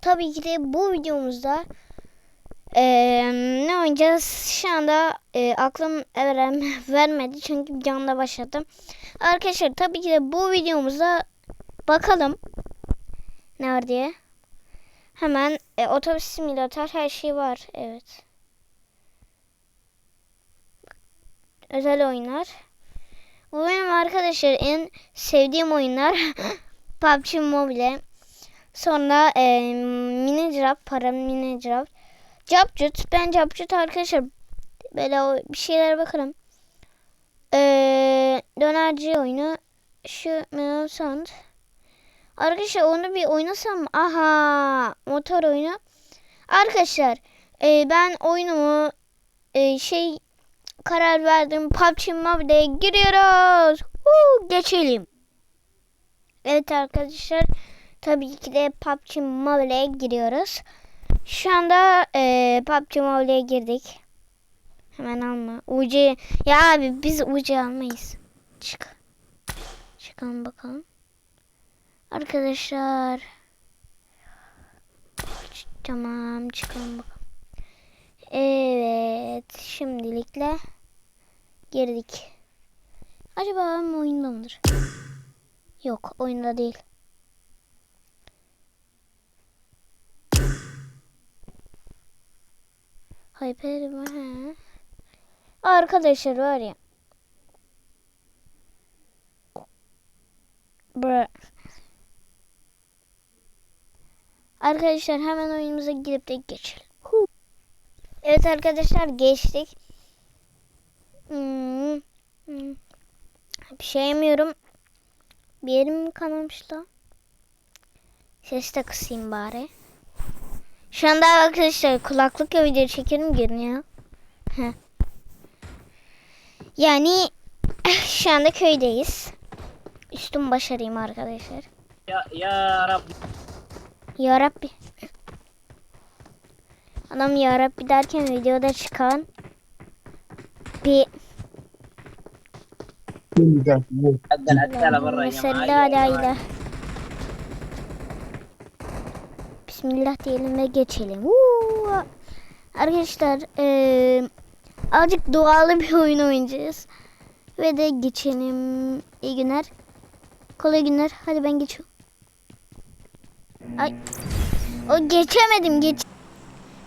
Tabii ki de bu videomuzda eee, ne oynayacağız? Şu anda eee, aklım verem, vermedi çünkü bir canla başladım. Arkadaşlar tabii ki de bu videomuzda bakalım ne var diye. Hemen e, otobüs simülatör her şey var. Evet. Özel oyunlar. Bu benim arkadaşlar en sevdiğim oyunlar. PUBG Mobile. Sonra e, mini drop, para mini drop. Capcut. Ben Capcut arkadaşlar böyle o- bir şeylere bakarım. E, dönerci oyunu. Şu Melon Sound. Arkadaşlar onu bir oynasam? Aha motor oyunu. Arkadaşlar e, ben oyunumu e, şey karar verdim. PUBG Mobile'ye giriyoruz. Huu, geçelim. Evet arkadaşlar. Tabii ki de PUBG Mobile'ye giriyoruz. Şu anda e, PUBG Mobile'ye girdik. Hemen alma. UC. Ya abi biz UC almayız. Çık. Çıkalım bakalım. Arkadaşlar. Tamam çıkalım bakalım. Evet. Şimdilikle girdik. Acaba oyunda mıdır? Yok oyunda değil. Hyper mi? Arkadaşlar var ya. Bra. Arkadaşlar hemen oyunumuza girip de geçelim. Evet arkadaşlar geçtik. Hmm. Hmm. Bir şey yemiyorum. Bir yerim kanamış? Ses de kısayım bari. Şu anda arkadaşlar kulaklık kulaklıkla video çekerim gelin ya. Yani şu anda köydeyiz. Üstüm başarayım arkadaşlar. Ya, ya Rabbi. Ya Rabbi. Adam ya Rabbi derken videoda çıkan bir Bismillah. Bismillah. Bismillah diyelim ve geçelim. Uuu. Arkadaşlar eee azıcık doğalı bir oyun oynayacağız. Ve de geçelim. İyi günler. Kolay günler. Hadi ben geçiyorum. Ay. O geçemedim geç.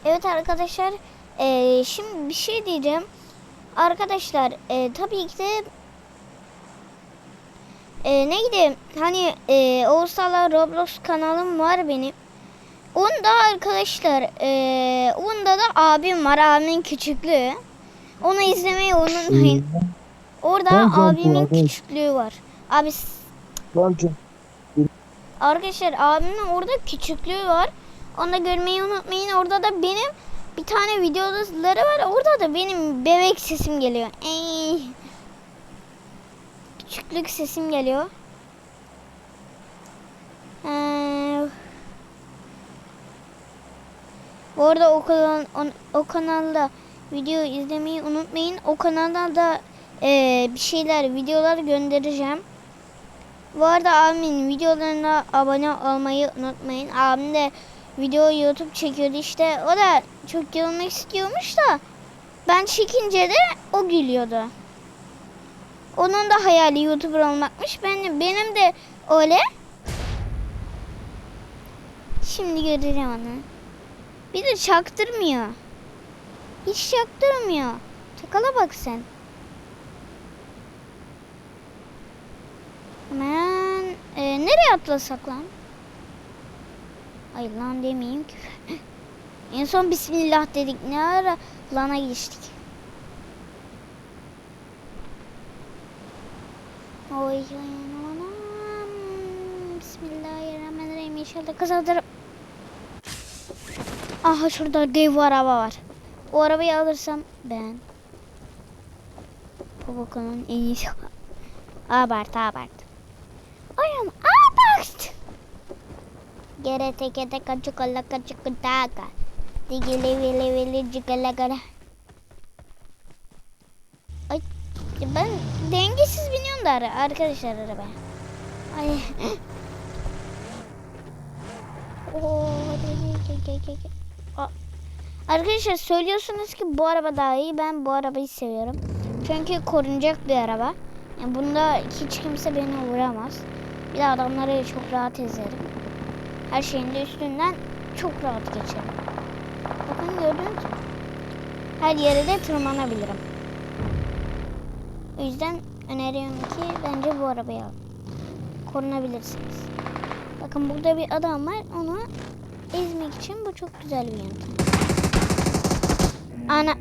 Evet arkadaşlar. eee, şimdi bir şey diyeceğim. Arkadaşlar eee, tabii ki de e, neydi? Hani e, Oğuzhan'la Roblox kanalım var benim. Onda arkadaşlar e, onda da abim var. Abimin küçüklüğü. Onu izlemeyi unutmayın. Orada abimin küçüklüğü var. Abi arkadaşlar abimin orada küçüklüğü var. Onu da görmeyi unutmayın. Orada da benim bir tane videoları var. Orada da benim bebek sesim geliyor. Ey. Küçüklük sesim geliyor. Ee, bu arada o, kanal, o, kanalda video izlemeyi unutmayın. O kanalda da ee, bir şeyler, videolar göndereceğim. Bu arada abimin videolarına abone olmayı unutmayın. Abim de video YouTube çekiyordu işte. O da çok görmek istiyormuş da ben çekince de o gülüyordu. Onun da hayali YouTuber olmakmış. Ben, benim de öyle. Şimdi göreceğim onu. Bir de çaktırmıyor. Hiç çaktırmıyor. Çakala bak sen. Hemen e, nereye atlasak lan? Ay lan demeyeyim ki. en son Bismillah dedik. Ne ara lana geçtik. Oy oy anam. Bismillahirrahmanirrahim. İnşallah kazanırım. Aha şurada dev araba var. O arabayı alırsam ben. Poco'nun en iyisi. Abart abart. Ayam abart. Gere teke teke çikolata çikolata. Digili vili vili gara. Ay ben dengesiz biniyorum da arkadaşlar arabaya. Ay. Oo, gel, gel, gel. Arkadaşlar söylüyorsunuz ki bu araba daha iyi. Ben bu arabayı seviyorum. Çünkü korunacak bir araba. Yani bunda hiç kimse beni vuramaz. Bir de adamları çok rahat ezerim. Her şeyin de üstünden çok rahat geçerim. Bakın gördünüz mü? Her yere de tırmanabilirim. O yüzden öneriyorum ki bence bu arabayı alın. Korunabilirsiniz. Bakın burada bir adam var. Onu ezmek için bu çok güzel bir yöntem. Ana.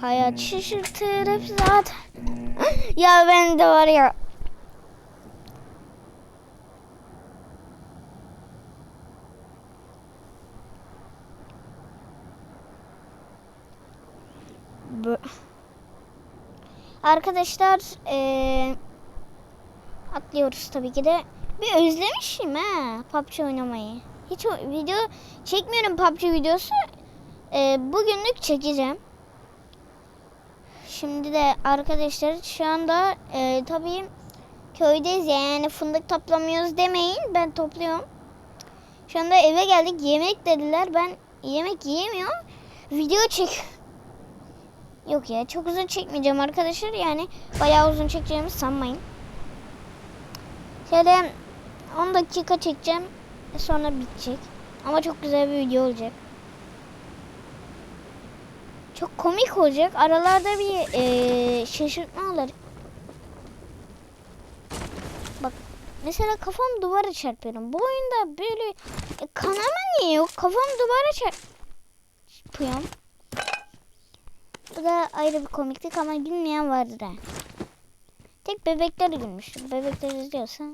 Hayat şaşırtır hep zaten. ya ben de var ya. Bu. Arkadaşlar eee atlıyoruz tabii ki de. Bir özlemişim ha PUBG oynamayı. Hiç video çekmiyorum PUBG videosu. Eee, bugünlük çekeceğim. Şimdi de arkadaşlar şu anda eee tabii köydeyiz yani fındık toplamıyoruz demeyin. Ben topluyorum. Şu anda eve geldik yemek dediler. Ben yemek yiyemiyorum. Video çek. Yok ya çok uzun çekmeyeceğim arkadaşlar. Yani bayağı uzun çekeceğimi sanmayın. Şöyle 10 dakika çekeceğim. Sonra bitecek. Ama çok güzel bir video olacak. Çok komik olacak. Aralarda bir eee, şaşırtma olur. Bak mesela kafam duvara çarpıyorum. Bu oyunda böyle e, kanama niye yok? Kafam duvara çarpıyorum. Bu da ayrı bir komiklik ama gülmeyen vardır ha. Tek bebekler gülmüştür. Bebekler izliyorsa.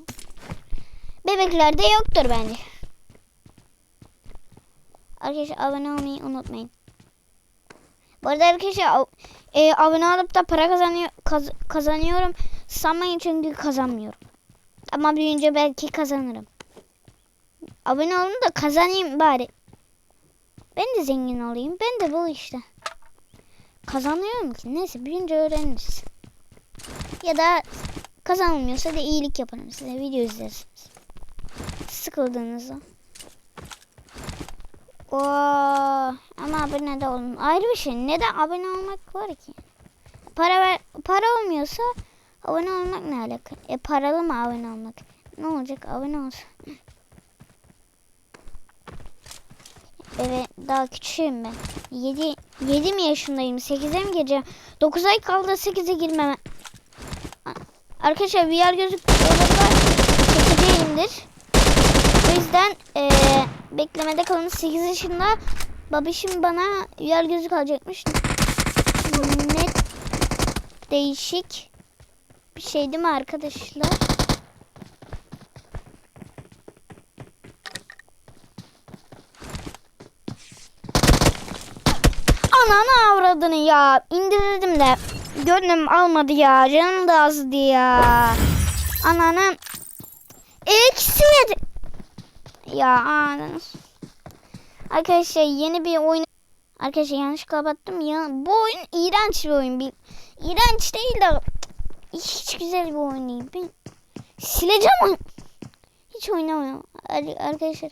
Bebeklerde yoktur bence. Arkadaşlar abone olmayı unutmayın. Bu arada arkadaşlar e, abone olup da para kazanıyor, kaz- kazanıyorum sanmayın çünkü kazanmıyorum. Ama büyüyünce belki kazanırım. Abone olun da kazanayım bari. Ben de zengin olayım. Ben de bu işte. Kazanıyorum ki. Neyse büyüyünce öğreniriz. Ya da kazanılmıyorsa da iyilik yaparım size. Video izlersiniz. Sıkıldığınızda. Oo, ama abone de olun. Ayrı bir şey. Neden abone olmak var ki? Para ver, para olmuyorsa abone olmak ne alaka? E paralı mı abone olmak? Ne olacak abone olsun. Evet daha küçüğüm ben. 7 7 mi yaşındayım? 8'e mi gireceğim? 9 ay kaldı 8'e girmeme. Arkadaşlar VR gözlük yolunda çekeceğimdir. O yüzden eee, beklemede kalın 8 yaşında babişim bana VR gözlük alacakmış. Ne değişik bir şey değil mi arkadaşlar? Ananı avradını ya. İndirdim de. Gönlüm almadı ya. Canım da azdı ya. Ananı. Eksi yedi. Ya ananı. Arkadaşlar yeni bir oyun. Arkadaşlar yanlış kapattım ya. Bu oyun iğrenç bir oyun. Bir... İğrenç değil de hiç güzel bir oyun değil. Ben sileceğim. Hiç oynamıyorum. Arkadaşlar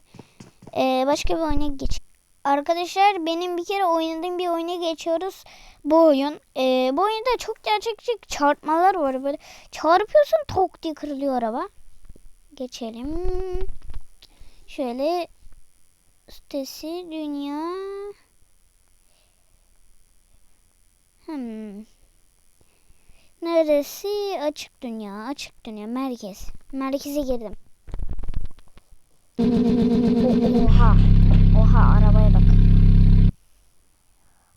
eee, başka bir oyuna geç. Arkadaşlar benim bir kere oynadığım bir oyuna geçiyoruz. Bu oyun. Ee, bu oyunda çok gerçekçi çarpmalar var. Böyle çarpıyorsun tok diye kırılıyor araba. Geçelim. Şöyle sitesi dünya. Hmm. Neresi? Açık dünya. Açık dünya. Merkez. Merkeze girdim. Oha. Oha arabaya bak.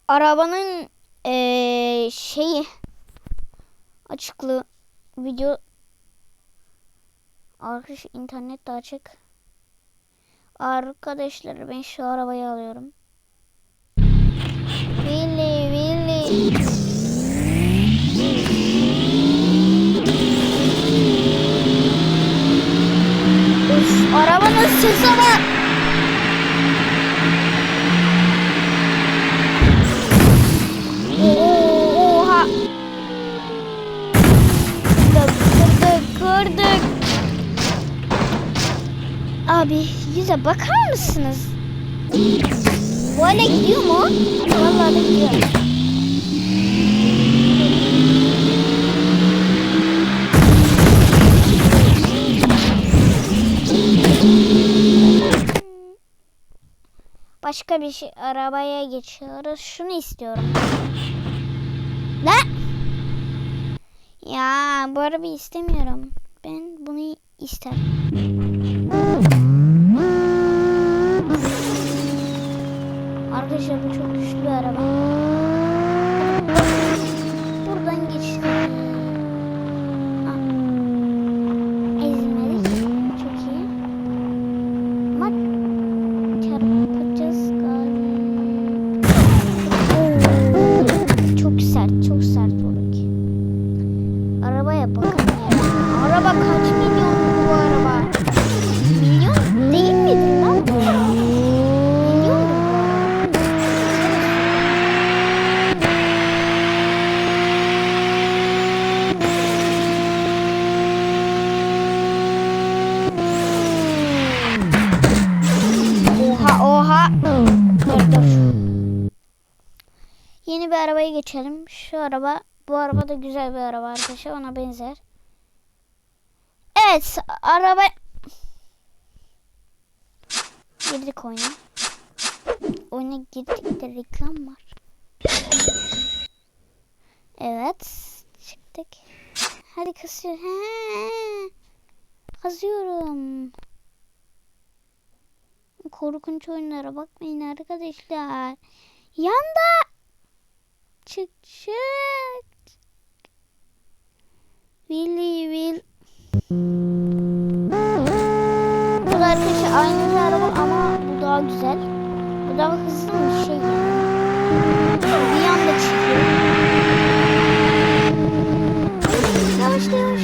Arabanın eee, şeyi açıklığı video arkadaş internet de açık. Arkadaşlar ben şu arabayı alıyorum. Willy Willy. Arabanın sesi bak. Abi Yüze bakar mısınız? Bu hale gidiyor mu? Vallahi de gidiyor. Başka bir şey arabaya geçiyoruz. Şunu istiyorum. Ne? Ya bu arabayı istemiyorum. Ben bunu isterim. Arkadaşlar çok güçlü bir araba. Arabaya geçelim. Şu araba, bu araba da güzel bir araba arkadaşlar. Ona benzer. Evet, araba... Girdik oyuna. Oyuna girdik de reklam var. Evet, çıktık. Hadi kasıyor. He. Kazıyorum. Korkunç oyunlara bakmayın arkadaşlar. Yanda. Çık çık. Willy Will. Bu da arkadaşlar aynı bir araba ama bu daha güzel. Bu daha hızlı bir şey. Bir anda çıkıyor. Yavaşla yavaşla.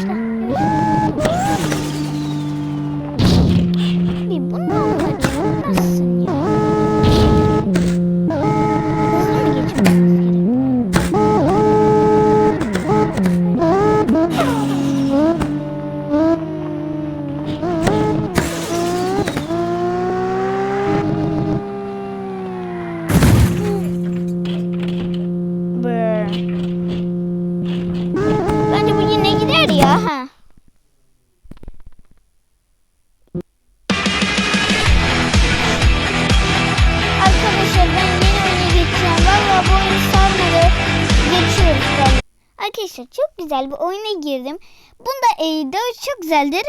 Girdim. Bunda e, çok güzeldir.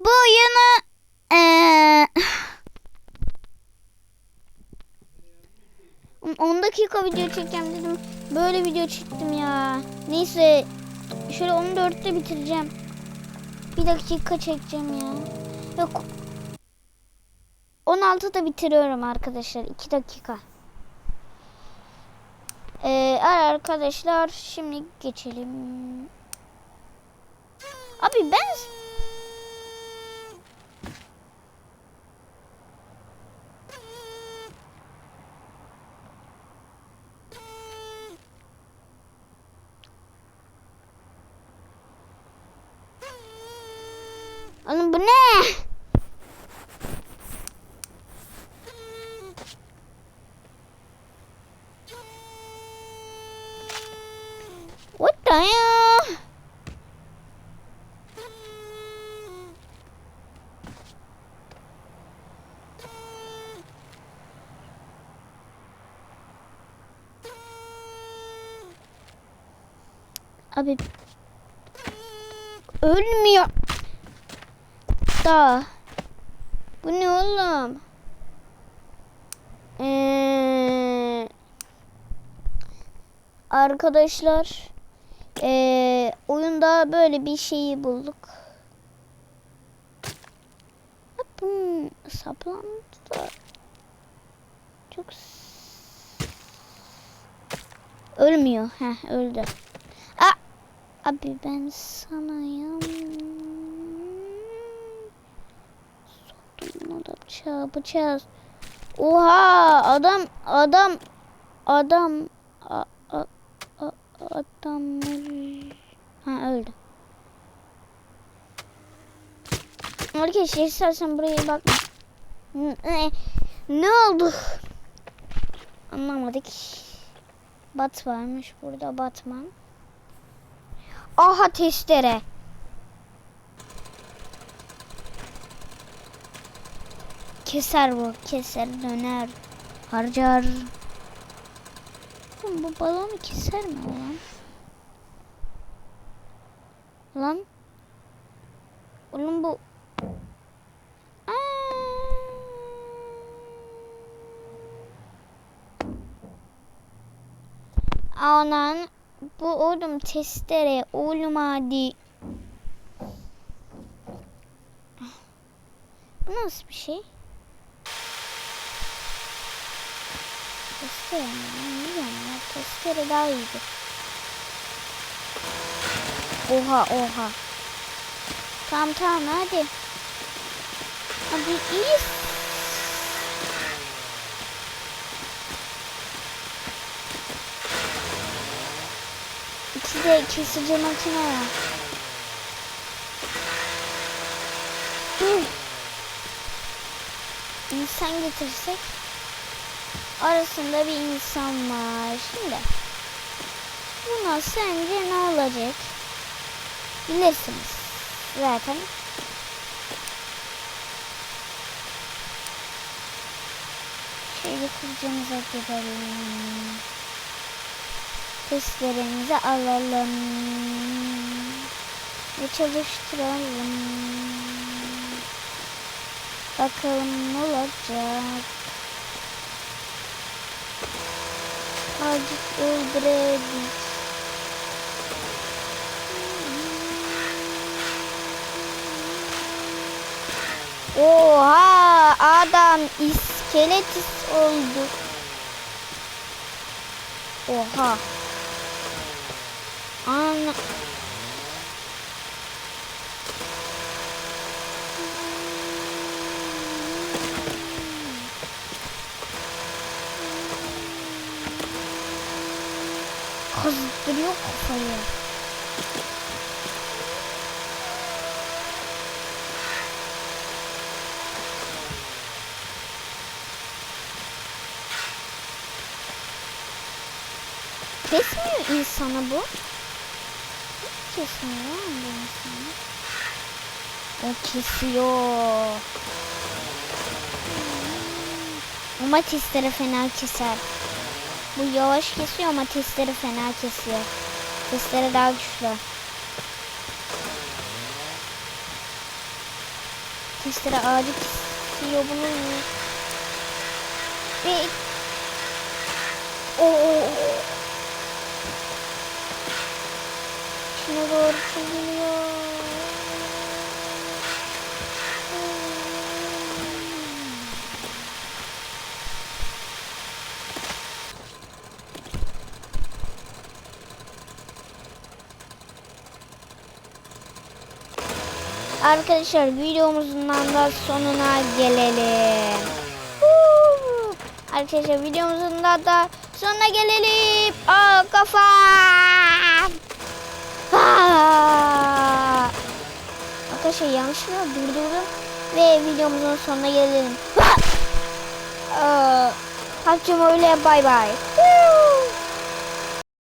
Bu oyunu e, 10 dakika video çekeceğim dedim. Böyle video çektim ya. Neyse. Şöyle 14'te bitireceğim. Bir dakika çekeceğim ya. Yok. 16'da bitiriyorum arkadaşlar. 2 dakika. Ee, arkadaşlar şimdi geçelim. Abi Oğlum bu ne? Abi ölmüyor. Da. Bu ne oğlum? Ee, arkadaşlar ee, oyunda böyle bir şeyi bulduk. Hmm, saplandı da. Çok ölmüyor. Heh, öldü. Abi ben sana yan Bunu da çarpacağız. Oha adam adam adam a, a, a, adam ha öldü. Arkadaşlar istersen buraya bakma. Ne, ne oldu? Anlamadık. Bat varmış burada Batman. Aha testere. Keser bu. Keser döner. Harcar. Bu balonu keser mi lan? Lan. Oğlum bu. Aa. Anan bu oğlum testere oğlum hadi. Bu nasıl bir şey? Testere mi? Bilmiyorum ya. Testere daha iyidir. Oha oha. Tamam tamam hadi. Hadi iyi. İkisi de kesici makine. Hı. İnsan getirsek arasında bir insan var. Şimdi buna sence ne olacak? Bilirsiniz zaten. Şöyle kılıcımıza gidelim. Testlerimizi alalım. Ve çalıştıralım. Bakalım ne olacak. Azıcık öldürelim. Oha adam iskeletis oldu. Oha. Ana. Kızdırıyor kafayı. Kesmiyor insanı bu. Kesmiyor lan bu insanı. O kesiyor. Ama testleri fena keser. Bu yavaş kesiyor ama testleri fena kesiyor. Testleri daha güçlü. Testleri ağacı kesiyor bunu. Ve Oo. Şuna doğru çiziliyor. Arkadaşlar videomuzun da sonuna gelelim. Arkadaşlar videomuzun da sonuna gelelim. Aa kafam. Arkadaşlar yanlışlıkla durdurdum ve videomuzun sonuna gelelim. Aa, Hakkım öyle bay bay.